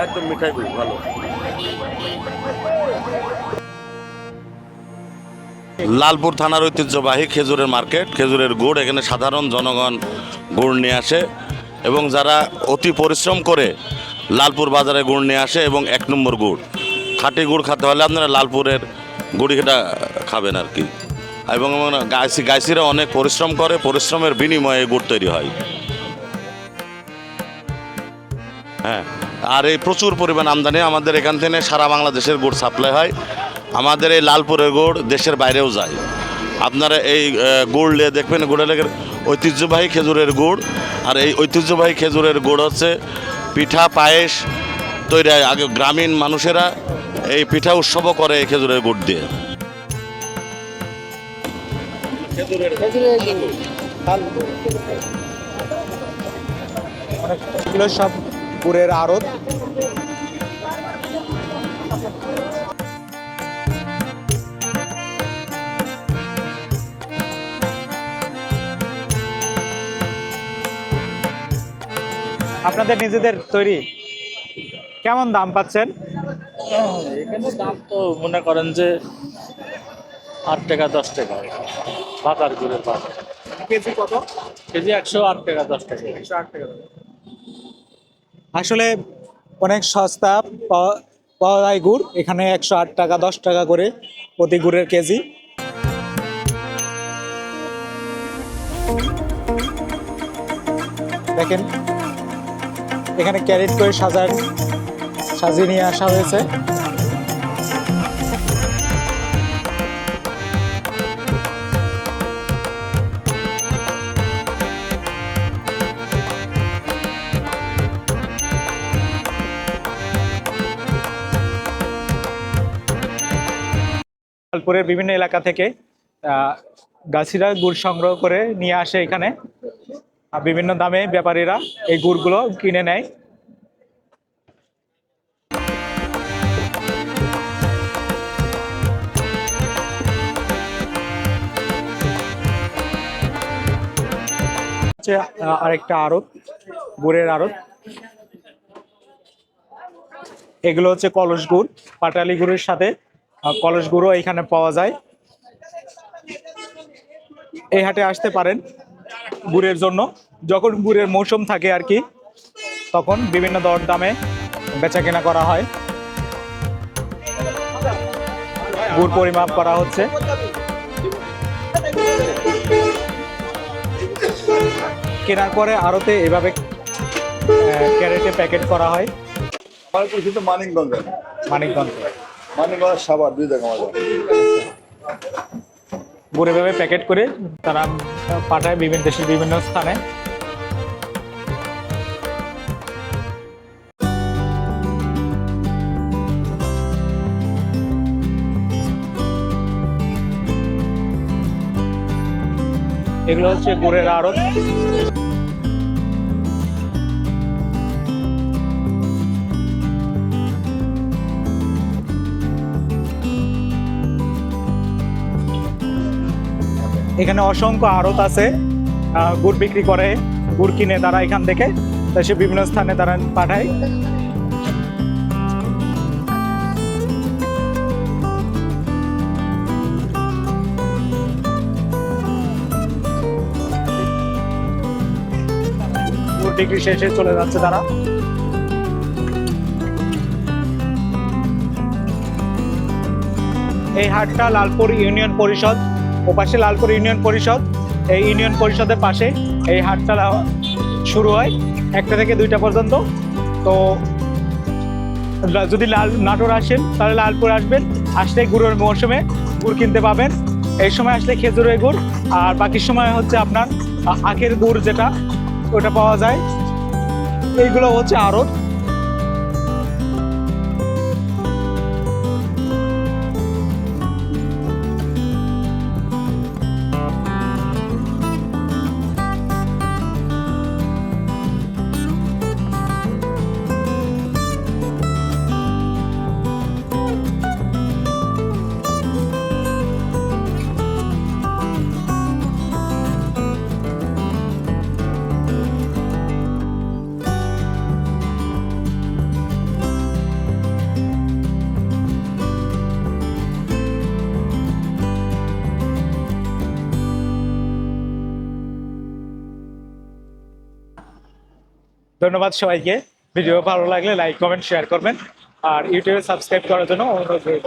একদম মিঠাই গুড় ভালো। লালপুর থানার ঐতিহ্যবাহী খেজুরের মার্কেট। খেজুরের গুড় এখানে সাধারণ জনগণ গুড় নিয়ে আসে এবং যারা অতি পরিশ্রম করে লালপুর বাজারে গুড় নিয়ে আসে এবং এক নম্বর গুড়। খাঁটি গুড় খেতে হলে আপনারা লালপুরের গুড়িটা খাবেন আর কি। এবং গাইসি গাইসিরা অনেক পরিশ্রম করে, পরিশ্রমের বিনিময়ে গুড় তৈরি হয়। হ্যাঁ। আর এই প্রচুর পরিমাণ আমদানি আমাদের এখান থেকে সারা বাংলাদেশের গুড় সাপ্লাই হয়। আমাদের এই লালপুরের গুড় দেশের বাইরেও যায়। আপনারা এই গুড় নিয়ে দেখবেন গুড়ের লেগে ঐতিহ্যবাহী খেজুরের গুড়। আর এই ঐতিহ্যবাহী খেজুরের গুড় হচ্ছে পিঠা পায়েস তৈরি হয় আগে গ্রামীণ মানুষেরা এই পিঠা উৎসবও করে এই খেজুরের গুড় দিয়ে। সব গুড়ের আড়ত। আপনাদের নিজেদের তৈরি কেমন দাম পাচ্ছেন? এখানে দাম তো মনে করেন যে আট টাকা দশ টাকা। বাজার গুড়ের বাজার কেজি কত? কেজি একশো আট টাকা দশ টাকা। একশো আট টাকা। আসলে অনেক সস্তা, পাওয়া যায় গুড়। এখানে একশো আট টাকা, দশ টাকা করে প্রতি গুড়ের কেজি। দেখেন, এখানে ক্যারেট করে সাজার সাজিয়ে নিয়ে আসা হয়েছে। লালপুরের বিভিন্ন এলাকা থেকে গাছিরা গুড় সংগ্রহ করে নিয়ে আসে এখানে। বিভিন্ন দামে ব্যাপারীরা এই গুড়গুলো কিনে নেয়। হচ্ছে আরেকটা আড়ত, গুড়ের আড়ত। এগুলো হচ্ছে কলস গুড়, পাটালি গুড়ের সাথে কলস গুঁড়ো এখানে পাওয়া যায়। এই হাটে আসতে পারেন গুড়ের জন্য। যখন গুড়ের মৌসুম থাকে আর কি তখন বিভিন্ন দর দামে বেচা কেনা করা হয়। গুড় পরিমাপ করা হচ্ছে। কেনার পরে আড়তে এভাবে ক্যারেটে প্যাকেট করা হয়। মানিকগঞ্জ। মানিকগঞ্জ। মানিকগঞ্জ সাবার এভাবে প্যাকেট করে তারা পাঠায় বিভিন্ন দেশের বিভিন্ন স্থানে। এগুলো হচ্ছে গুড়ের আড়ত। এখানে অসংখ্য আড়ত আছে গুড় বিক্রি করে, গুড় কিনে তারা এখান থেকে দেশের বিভিন্ন স্থানে তারা পাঠায়। বিক্রি শেষে চলে যাচ্ছে তারা। এই হাটটা লালপুর ইউনিয়ন পরিষদ ওপাশে লালপুর ইউনিয়ন পরিষদ, এই ইউনিয়ন পরিষদের পাশে এই হাটটা শুরু হয় একটা থেকে দুইটা পর্যন্ত। তো যদি লাল নাটোর আসেন, তাহলে লালপুর আসবেন আসলে গুড়ের মৌসুমে গুড় কিনতে পাবেন। এই সময় আসলে খেজুরের গুড়, আর বাকি সময় হচ্ছে আপনার আখের গুড় যেটা, ওটা পাওয়া যায়। এইগুলো হচ্ছে আড়ত। ধন্যবাদ সবাইকে। ভিডিও ভালো লাগলে লাইক, কমেন্ট শেয়ার করবেন। আর ইউটিউবে সাবস্ক্রাইব করার জন্য অনুরোধ রইল।